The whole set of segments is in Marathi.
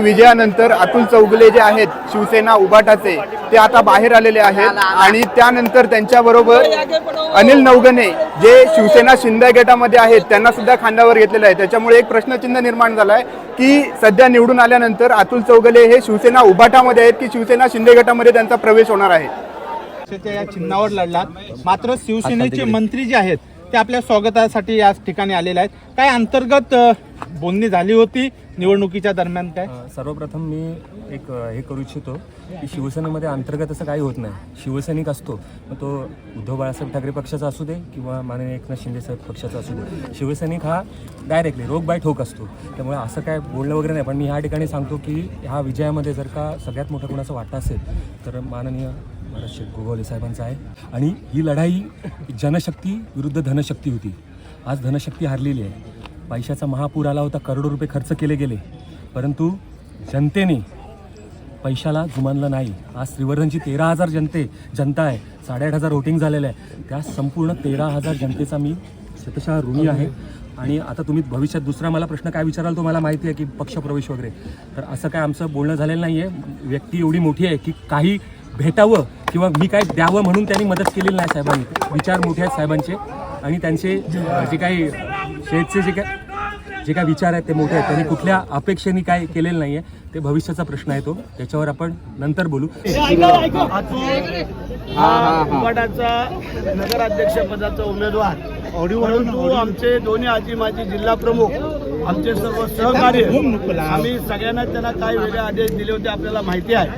विजयानंतर अतुल चौगुले जे आहेत शिवसेना उभाटाचे ते आता बाहेर आलेले आहेत. आणि त्यानंतर त्यांच्याबरोबर अनिल नवगणे जे शिवसेना शिंदे गटामध्ये आहेत त्यांना सुद्धा खांद्यावर घेतलेलं आहे. त्याच्यामुळे एक प्रश्नचिन्ह निर्माण झालं आहे की सध्या निवडून आल्यानंतर अतुल चौगले हे शिवसेना उभाटामध्ये आहेत की शिवसेना शिंदे गटामध्ये त्यांचा प्रवेश होणार आहे? या चिन्हावर लढलात. मात्र शिवसेनेचे मंत्री जे आहेत ते आपल्या स्वागतासाठी या ठिकाणी आलेले आहेत. काय अंतर्गत बोलणी झाली होती निवडणुकीच्या दरम्यान काय? सर्वप्रथम मी एक हे करू इच्छितो की शिवसेनेमध्ये अंतर्गत असं काही होत नाही. शिवसैनिक असतो मग तो उद्धव बाळासाहेब ठाकरे पक्षाचा असू दे किंवा माननीय एकनाथ शिंदे साहेब पक्षाचा असू दे. शिवसैनिक हा डायरेक्टली रोग बाय ठोक असतो. त्यामुळे असं काय बोलणं वगैरे नाही. पण मी ह्या ठिकाणी सांगतो की ह्या विजयामध्ये जर का सगळ्यात मोठा कोणाचा वाटा असेल तर माननीय महाराज शेठ गोगावले साहेबांचा आहे. आणि ही लढाई जनशक्ती विरुद्ध धनशक्ती होती. आज धनशक्ती हारलेली आहे. पैशाचा महापूर आला होता करोडो रुपये खर्च केले गेले. परंतु जनतेने पैशाला जुमानलं नाही. आज श्रीवर्धनची तेरा हजार जनते जनता आहे. साडेआठ हजार वोटिंग झालेलं आहे. त्या संपूर्ण तेरा हजार जनतेचा मी शतशः ऋणी आहे. आणि आता तुम्ही भविष्यात दुसरा मला प्रश्न काय विचाराल तो मला माहिती आहे की पक्षप्रवेश वगैरे. तर असं काय आमचं बोलणं झालेलं नाही आहे व्यक्ती एवढी मोठी आहे की काही भेटावं किंवा मी काय द्यावं म्हणून त्यांनी मदत केलेली नाही साहेबांनी. विचार मोठे आहेत साहेबांचे. आणि त्यांचे जे काही शेठचे जे काय जे काय विचार आहेत ते मोठे आहेत. त्यांनी कुठल्या अपेक्षेने काय केलेलं नाही आहे ते भविष्याचा प्रश्न आहे तो. त्याच्यावर आपण नंतर बोलू. नगराध्यक्ष पदाचा उमेदवार. परंतु आमचे दोन्ही आजी माजी जिल्हा प्रमुख आमचे सर्व सहकार्य आम्ही सगळ्यांना त्यांना काय वेगळे आदेश दिले होते आपल्याला माहिती आहे.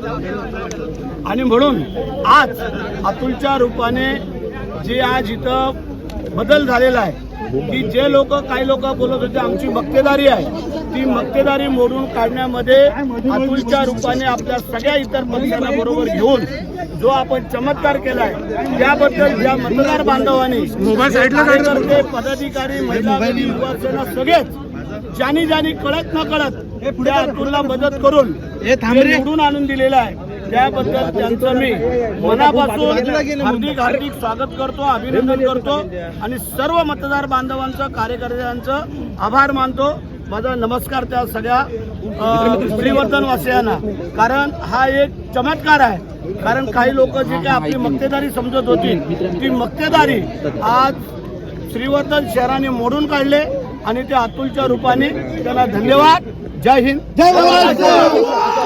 आणि म्हणून आज अतुलच्या रूपाने जे आज इथं बदल झालेला आहे. की जे लोक काही लोक बोलत होते आमची मक्तेदारी आहे. ती मक्तेदारी मोडून काढण्यामध्ये अतुलच्या रूपाने आपल्या सगळ्या इतर पक्षांना बरोबर घेऊन जो आपण चमत्कार केलाय त्याबद्दल ज्या मतदार बांधवांनी कार्यकर्ते पदाधिकारी महिला युवासेना सगळेच ज्यांनी ज्यांनी कळत न कळत त्या अतुलला मदत करून निवडून आणून दिलेलं आहे. त्याबद्दल त्यांचं मी मनापासून हार्दिक हार्दिक स्वागत करतो अभिनंदन करतो आणि सर्व मतदार बांधवांचं कार्यकर्त्यांचं आभार मानतो. माझा नमस्कार त्या सगळ्या अ, कारण हा एक चमत्कार आहे. कारण काही लोक जे काही आपली मक्तेदारी समजत होती ती मक्तेदारी आज श्रीवर्धन शहराने मोडून काढले आणि ते अतुलच्या रूपाने त्याला धन्यवाद. जय हिंद. जय